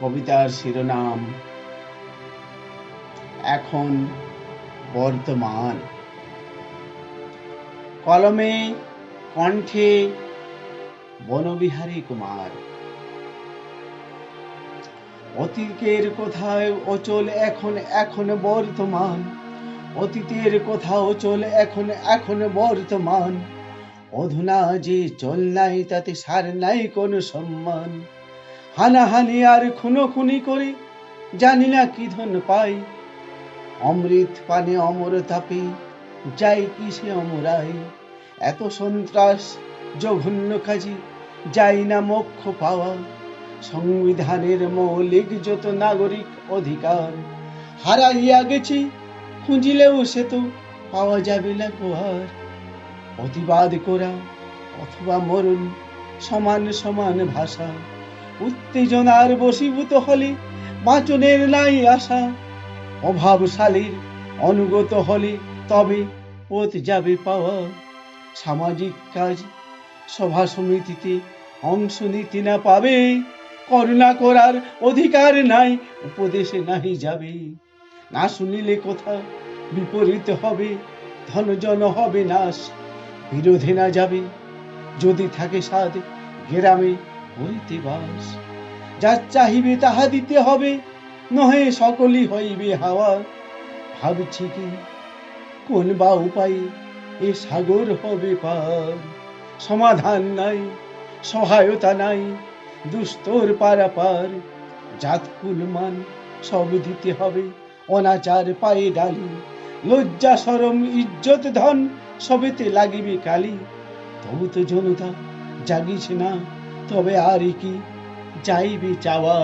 কবিতার শিরোনাম। এখন বর্তমান। কলমে, কণ্ঠে, বনবিহারী কুমার। অতীতের কোথায় অচল, এখন এখন বর্তমান। অতীতের কোথা অচল, এখন এখন বর্তমান। অধুনা যে চল নাই, তাতে সার নাই কোনো সম্মান। হানাহানি আর খুনোখুনি করি, জানি না কি ধন পাই। অমৃত পানে অমর তাপে যাই কি সে অমরাই। এত সন্ত্রাস, জঘন্য কাজে যাই না মোক্ষ পাওয়া। সংবিধানের মৌলিক যত নাগরিক অধিকার, হারাইয়া গেছি, খুঁজিলেও সে তো পাওয়া যাবে না গোহার প্রতিবাদ করা অথবা মরণ, সমান সমান ভাষা। উত্তেজনার বশীভূত হলে, বাঁচনের নাই আশা। অভাবশালীর অনুগত হলে, তবে পথ যাবে পাওয়া। সামাজিক কাজ, সভা সমিতিতে অংশ নিতে না পাবে, করুণা করার অধিকার নাই, উপদেশে নাহি যাবে। না শুনিলে কথা বিপরীত হবে, ধনজন হবে নাশ, বিরোধে না যাবে। যদি থাকে সাদ গ্রামে হইতে বাস। যা চাহিবে তাহা দিতে হবে, নহে সকলই হইবে হাওয়া ভাবছি কি, কোন বা উপায়ে এ সাগর হবে পার? সমাধান নাই, সহায়তা নাই, দুস্তর পারাপার। জাত কুলমান সব দিতে হবে, অনাচার পায়ে ডালি। লজ্জা সরম ইজ্জত, ধন সবেতে লাগিবে কালি। তবু তো জনতা জাগিছে না তবে আর কি যাইবে চাওয়া।